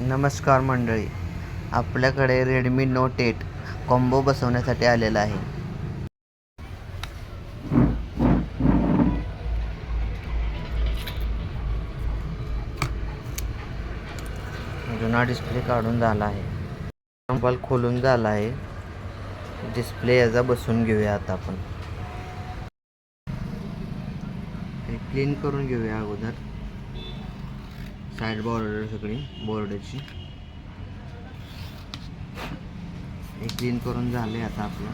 नमस्कार मंडळी आपल्याकडे रेडमी नोट एट कॉम्बो बसवण्यासाठी आलेला आहे. जुना डिस्प्ले काढून झाला आहे. मोबाईल खोलून झाला आहे. डिस्प्ले याचा बसून घेऊया आता आपण. क्लीन करून घेऊया अगोदर. साईड बॉर्डर सगळी बोर्डची हे क्लीन करून झाले आता आपलं.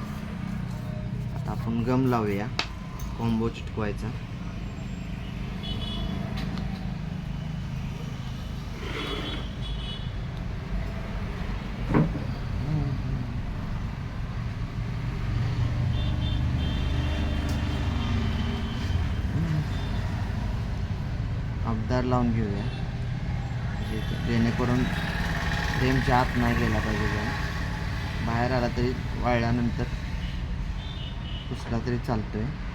आता आपण गम लावूया कॉम्बो चिटकवायचा. अबदार लावून घेऊया. पाहिजे जेणेकरून फ्रेमच्या आत नाही गेला पाहिजे बाहेर आला तरी वाळल्यानंतर पुसला तरी चालतो आहे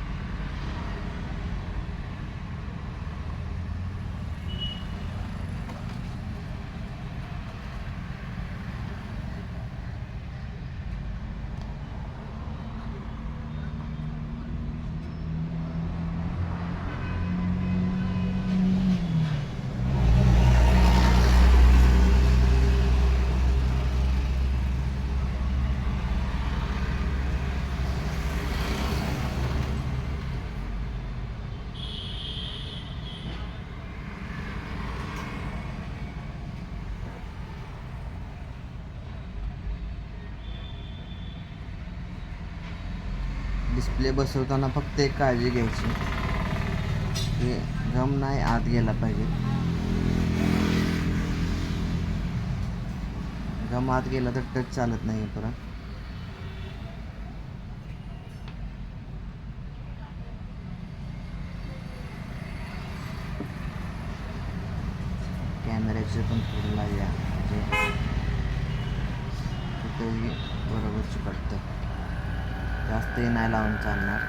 डिस्प्ले बसवताना फक्त एक काळजी घ्यायची. की गम नाही आत गेला पाहिजे. गम आत गेला तर टच चालत नाही परत. कॅमेऱ्याचे पण पुढला या म्हणजे तिथंही बरोबर चिकटतं. जास्तही नाही लावून चालणार.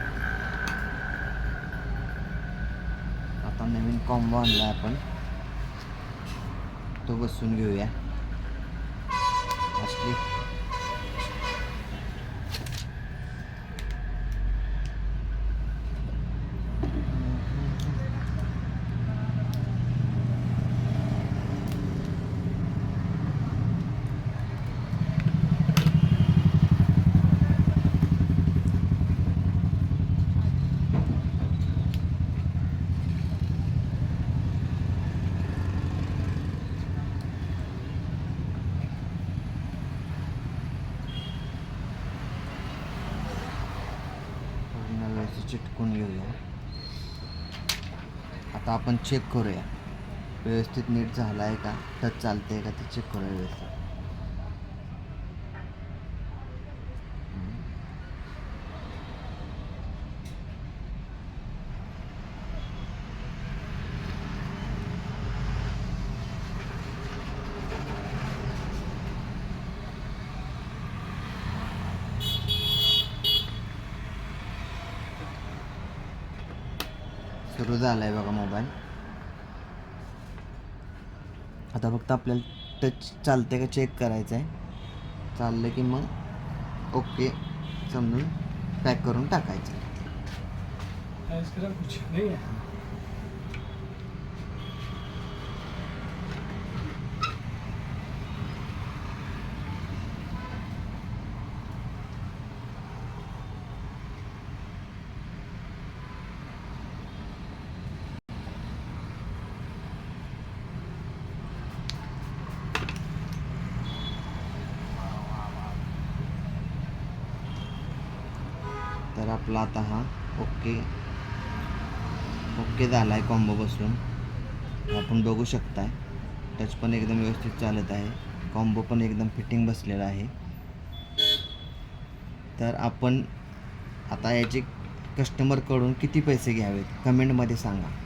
आता नवीन कॉम्बो आणला आपण. तो बसून घेऊया. असली पूर्ण व्यवस्थित चिटकून घेऊया. आता आपण चेक करूया. व्यवस्थित नीट झाला आहे का? तर चालते आहे का ते चेक करूया व्यवस्थित. सुरू झाला आहे बघा मोबाईल. आता फक्त आपल्याला टच चालते का चेक करायचं आहे चाललं की मग ओके समजून पॅक करून टाकायचं. आपला आता हा ओके ओके झाला आहे कॉम्बो बसून. आपण बघू शकताय. टच पण एकदम व्यवस्थित चालत आहे. कॉम्बो पण एकदम फिटिंग बसलेला आहे. तर आपण आता याचे कस्टमरकडून किती पैसे घ्यावेत? कमेंटमध्ये सांगा.